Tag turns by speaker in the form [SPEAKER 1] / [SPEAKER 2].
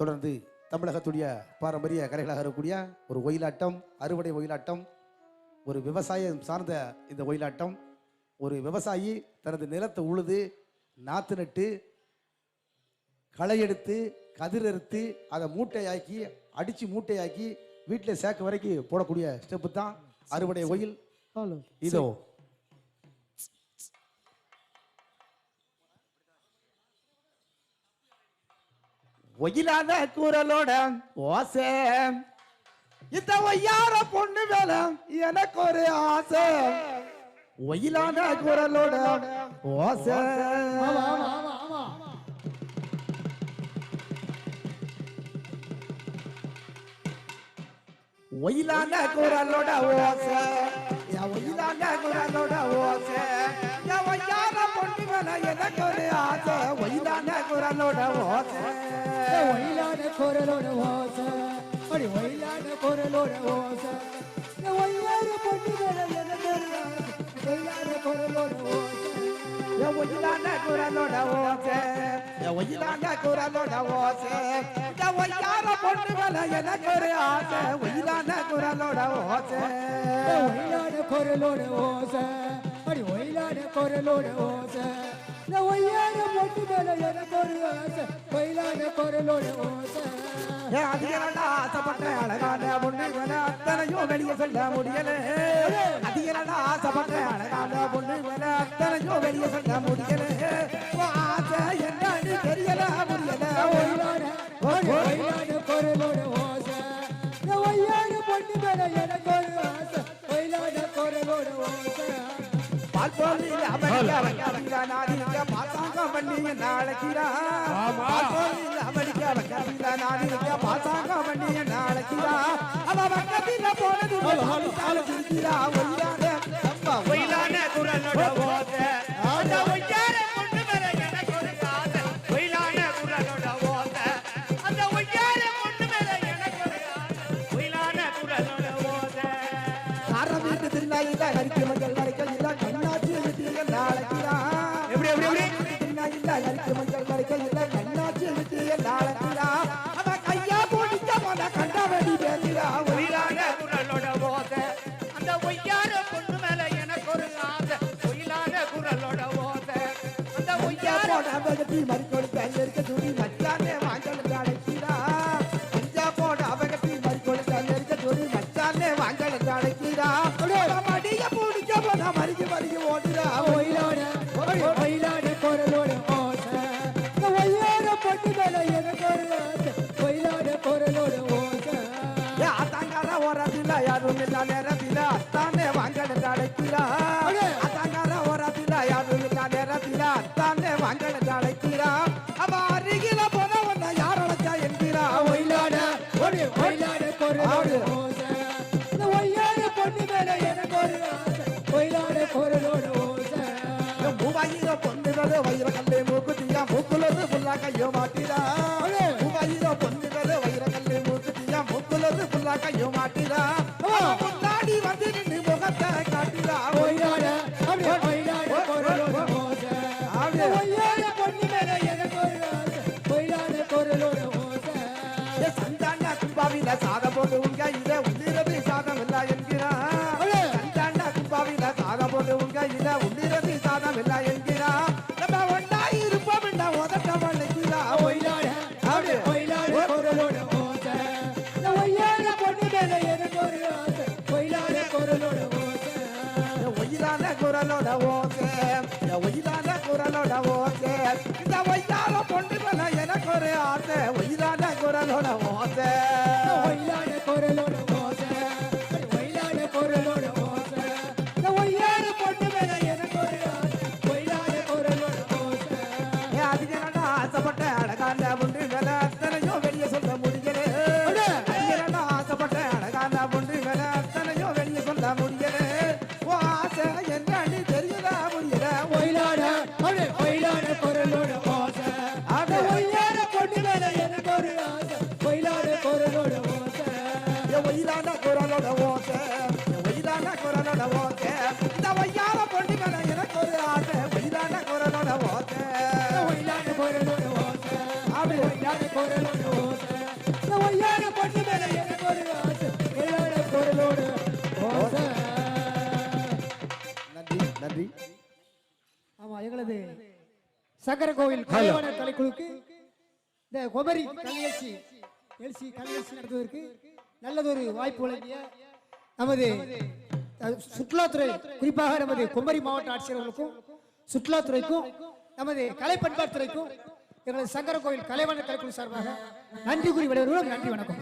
[SPEAKER 1] தொடர்ந்து தமிழகத்துடைய பாரம்பரிய கலைகளாக இருக்கக்கூடிய ஒரு ஒயிலாட்டம் அறுவடை ஒயிலாட்டம் ஒரு விவசாயம் சார்ந்த இந்த ஒயிலாட்டம் ஒரு விவசாயி தனது நிலத்தை உழுது நாற்று நட்டு களை எடுத்து கதிர் அறுத்து அதை மூட்டையாக்கி அடித்து மூட்டையாக்கி வீட்டில் சேர்க்க வரைக்கும் போடக்கூடிய ஸ்டெப்பு தான் அறுவடை ஒயில். இதோ ஒயிலாத குரலோட ஓசை. இந்த ஒய்யார பொண்ணு மேல எனக்கு ஒரு ஆசை. ஒயிலான குரலோட ஓசை. ஒயிலான குரலோட ஓசை. ஒயிலான குரலோட ஓசை. ஒய்யார பொண்ணு மேல எனக்கு ஒரு ஆசை. ஒயிலான குரலோட ஓசை.
[SPEAKER 2] ஒயிலான குரலோட ஓசை அடி ஒயிலான குரலோட ஓசை இந்த ஒய்யார பொண்ணுகளை எனக்கு ஒயிலான குரலோட ஓசை
[SPEAKER 1] என் ஒயிலான குரலோட ஓசை என் ஒயிலான குரலோட ஓசை என் ஒய்யார பொண்ணு மேல எனக்கு ஒரு ஆசை ஒயிலான குரலோட ஓசை
[SPEAKER 2] ஒயிலான குரலோட ஓசை அடி ஒயிலான குரலோட ஒய்யார பொண்ணுகளை எனக்கு ஒரு ஆசை ஒயிலான குரலோட ஓசை
[SPEAKER 1] ஆசைப்பட்ட அழகான பொண்ணுகளை அத்தனையும் வெளியே சொல்ல முடியல. அதிகமா ஆசைப்பட்ட அழகான பொண்ணுகளை அத்தனையும் வெளியே சொல்ல முடியல. ஆசை என்னன்னு தெரியல முடியல.
[SPEAKER 2] ஒயிலான குரலோட ஓசை ஒய்யார பொண்ணுகளை எனக்கு ஒரு ஆசை ஒயிலான குரலோட ஓசை
[SPEAKER 1] பால் போலில் அமெரிக்கா வைக்கிறா நாடிக்க பாசாங்கம் பண்ணி நாளைக்கிறா பால் போலில் அமெரிக்கா வைக்கிறா நாடிக்க பாசாங்கம் பண்ணி நாளைக்கிறா அவ பக்கத்தில் போனது இருக்கிறா போட அவகத்தி மறிக்கொடுத்து அங்க துணி மச்சானே வாங்கலுக்கு அழைக்கிறா அஞ்சா போட அவகத்தி மறிக்கொடுத்து அங்க துணி மச்சானே வாங்கலுக்கு அழைக்கிறா மடிய பூடிக்க போனா மறிக்க மறிக்க ஓடுறா
[SPEAKER 2] ஒயிலான அடி குரலோட எனக்கு குரலோட
[SPEAKER 1] அத்தாங்கார ஓரத்தில யாரும் இல்ல நேரத்தில அத்தானே வாங்கலுக்கு
[SPEAKER 2] அடைக்கிறா குரலோட ஓசை இந்த ஒய்யார பொண்ணுகளை எனக்கு ஒரு ஆசை ஒயிலான குரலோட ஓசை
[SPEAKER 1] மூவாயிர பொண்ணுகள் வயிற கல்லே மூக்குத்தியா மூக்குலது புல்லா கையோ மாட்டிரா மூவாயிர பொண்ணுகள் வயிற கல்லே மூக்குத்தியா மூக்குலது புல்லா கையோ மாட்டிரா கும்பாவில சாதம் போட்டு உங்க இத உள்ளிரது சாதம் இல்ல என்கிறா சந்தாண்டா கும்பாவில சாதம் போட்டு உங்க இத உள்ளிரது சாதம் இல்ல என்கிறா நம்ம ஒன்னா இருப்போம் என்ன உதட்ட வளைக்கிறா
[SPEAKER 2] ஒயிலான குரலோட ஓசை. எனக்கு ஒரு ஆசை. குரலோட ஓசை.
[SPEAKER 1] ஒயிலான குரலோட ஓசை. என் ஒயிலான குரலோட ஓசை. இந்த பொய்யான பொண்ணு மேல எனக்கு ஒரு ஆசை. ஒயிலான குரலோட ஓசை.
[SPEAKER 2] ஒயிலான குரலோட ஓசை. அப்படி ஒயிலான குரலோட ஓசை. ஒய்யான பொண்ணு மேல ஆமா எங்களது சக்கர கோவில் கலைவாணர் கலைக்குழுக்கு இந்த குமரி கலையரசி எழுச்சி கலையரசி நடத்துவதற்கு நல்லதொரு வாய்ப்பு வழங்கிய நமது சுற்றுலாத்துறை குறிப்பாக நமது குமரி மாவட்ட ஆட்சியர்களுக்கும் சுற்றுலாத்துறைக்கும் நமது கலை பண்பாட்டுத்துறைக்கும் எங்களது சங்கர கோயில் கலைவாணர் கலைக்குழு சார்பாக நன்றி கூறி விளைவர்களும் நன்றி வணக்கம்.